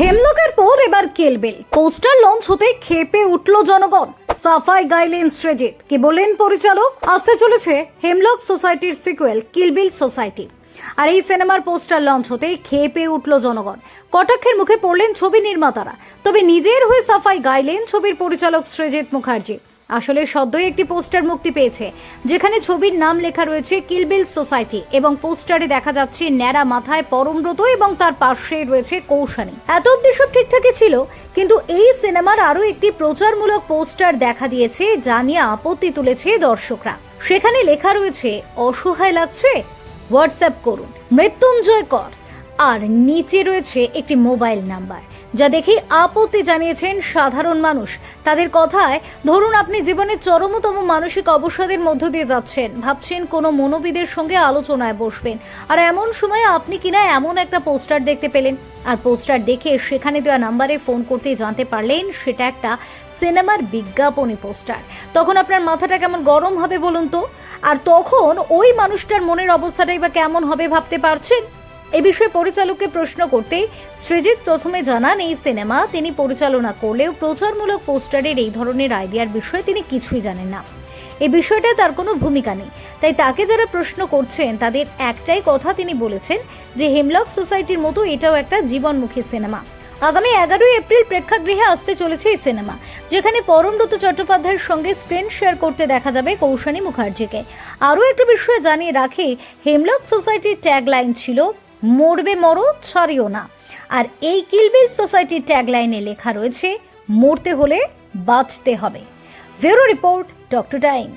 হেমলকের পর এবার কেলবেল। Poster launch হতে খেপে উঠল জনগণ। সাফাই গাইলেন শ্রেজিত কে বললেন পরিচালক? আসতে চলেছে হেমলক সোসাইটির সিকুয়েল কিলবিল সোসাইটি। আর এই সিনেমার পোস্টার লঞ্চ হতে খেপে উঠল জনগণ। কটাক্ষের মুখে পড়লেন ছবি নির্মাতারা। তবে নিজের হয়ে সাফাই গাইলেন ছবির পরিচালক সৃজিত মুখার্জি। আসলে সদ্যই একটি পোস্টার মুক্তি পেয়েছে, যেখানে ছবির নাম লেখা রয়েছে কিলবিল সোসাইটি, এবং পোস্টারে দেখা যাচ্ছে ন্যাড়া মাথায় পরমব্রত এবং তার পাশে রয়েছে কৌশানী। এত অব্দি সব ঠিকঠাকই ছিল, কিন্তু এই সিনেমার আরও একটি প্রচারমূলক পোস্টার দেখা দিয়েছে, যা নিয়ে আপত্তি তুলেছে দর্শকরা। সেখানে লেখা রয়েছে, অসহায় লাগছে, হোয়াটসঅ্যাপ করুন, মৃত্যুঞ্জয় কর। আর নিচে রয়েছে একটি মোবাইল নাম্বার, যা দেখে আপত্তি জানিয়েছেন সাধারণ মানুষ। তাদের কথায়, ধরুন আপনি জীবনের চরমতম মানসিক অবসাদের মধ্য দিয়ে যাচ্ছেন। ভাবছেন কোনো মনোবিদের সঙ্গে আলোচনায় বসবেন। আর এমন সময় আপনি কিনা এমন একটা পোস্টার দেখতে পেলেন। আর পোস্টার দেখে সেখানে দেওয়া নাম্বারে ফোন করতে জানতে পারলেন, সেটা একটা সিনেমার বিজ্ঞাপনী পোস্টার। তখন আপনার মাথাটা কেমন গরম হবে বলুন তো? আর তখন ওই মানুষটার মনের অবস্থাটাই বা কেমন হবে ভাবতে পারছেন? এ বিষয়ে পরিচালককে প্রশ্ন করতে সৃজিত প্রথমে জানান, এই সিনেমা তিনি পরিচালনা করলেও প্রচারমূলক পোস্টারের এই ধরনের আইডিয়ার বিষয়ে তিনি কিছুই জানেন না। এই বিষয়টা তার কোনো ভূমিকা নেই। তাই তাকে যারা প্রশ্ন করছেন, তাদের একটাই কথা তিনি বলেছেন যে হেমলক সোসাইটির মতো এটাও একটা জীবনমুখী সিনেমা। আগামী এগারোই এপ্রিল প্রেক্ষাগৃহে আসতে চলেছে এই সিনেমা, যেখানে পরমব্রত চট্টোপাধ্যায়ের সঙ্গে স্ক্রিন শেয়ার করতে দেখা যাবে কৌশানী মুখার্জিকে। আরও একটা বিষয় জানিয়ে রাখি, হেমলক সোসাইটির ট্যাগলাইন ছিল মরবে মরো, ছাড়িও না। আর এই কিলবিল সোসাইটির ট্যাগলাইনে লেখা রয়েছে, মরতে হলে বাঁচতে হবে। ভেরো রিপোর্ট, ডক্টর টাইম